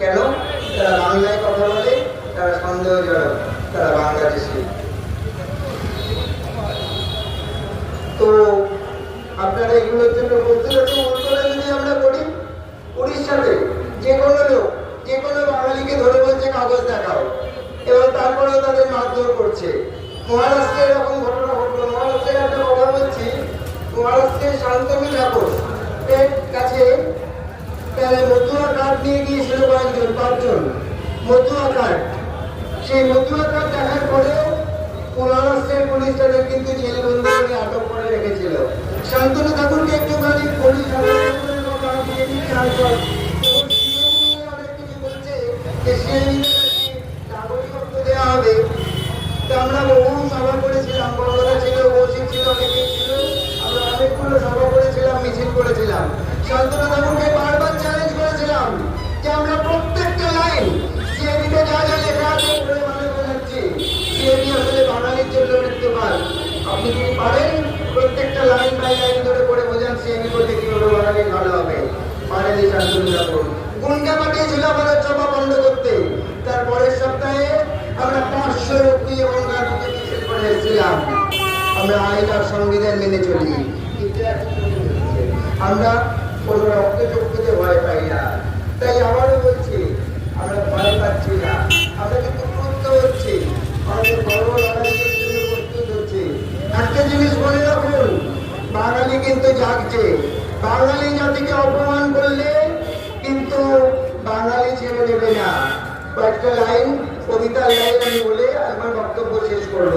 কেন? তারা বাংলায় কথা বলে, তারা তারা বাংলাদেশি তো আপনারা এগুলোর জন্য উত্তরে যদি আমরা করি, উড়িষ্যাতে যে কোনো লোক, যে কোনো বাঙালিকে ধরে বলছে কাগজ দেখাও। এবং তারপরেও তাদের মারধর করছে। মহারাষ্ট্রে এরকম ঘটনা ঘটলো। মহারাষ্ট্রের একটা কথা বলছি, মহারাষ্ট্রের শান্তনু ঠাকুর তাহলে মতুয়া কার্ড নিয়ে গিয়েছিল কয়েকজন, পাঁচজন। মতুয়া কার্ড সেই মতুয়া কার্ড দেখার মহারাষ্ট্রের পুলিশ তাদের কিন্তু জেলবন্দি করে আটক করে রেখেছিল। শান্তনু ঠাকুরকে একটুখানি পুলিশ আটক করে কথা দিয়ে আমরা আইন আর সংবিধান মেনে চলি। আমরা ভয় পাই না। তাই বলছি, আমরা ভয় পাচ্ছি না। আমরা কিন্তু প্রস্তুত হচ্ছি। আমাদের বড় লড়াইয়ের প্রস্তুত হচ্ছি। একটা জিনিস মনে রাখুন, বাঙালি কিন্তু জাগছে। বাঙালি জাতিকে অপমান করলে কিন্তু বাঙালি ছেড়ে দেবে না। কয়েকটা লাইন, কবিতার লাইন আমি বলে আমার বক্তব্য শেষ করব।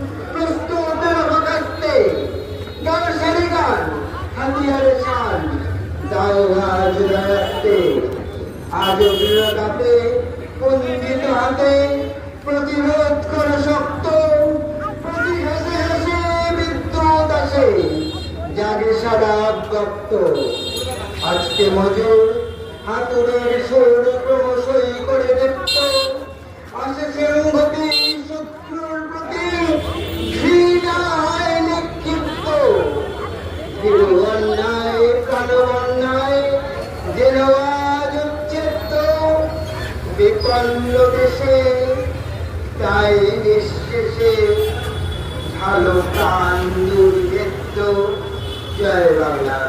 গান হাতিয়ারে শান দাও আজ দাঁড়াতে আজ অগ্রগাতে পন্ডিত হাতে প্রতিরোধ করো শক্ত প্রতি হেসে হেসে বিদ্যুৎ আসে, জাগে সারা ভক্ত আজকে মজুর, হাতুড়ের সুর ক্রমশই করে দেখত, আসে সেরঙ্গতি শত্রুর বিপন্ন দেশে তাই নিঃশেষে ভালো প্রাণ দুর্ভেদ্য জয় বাংলা।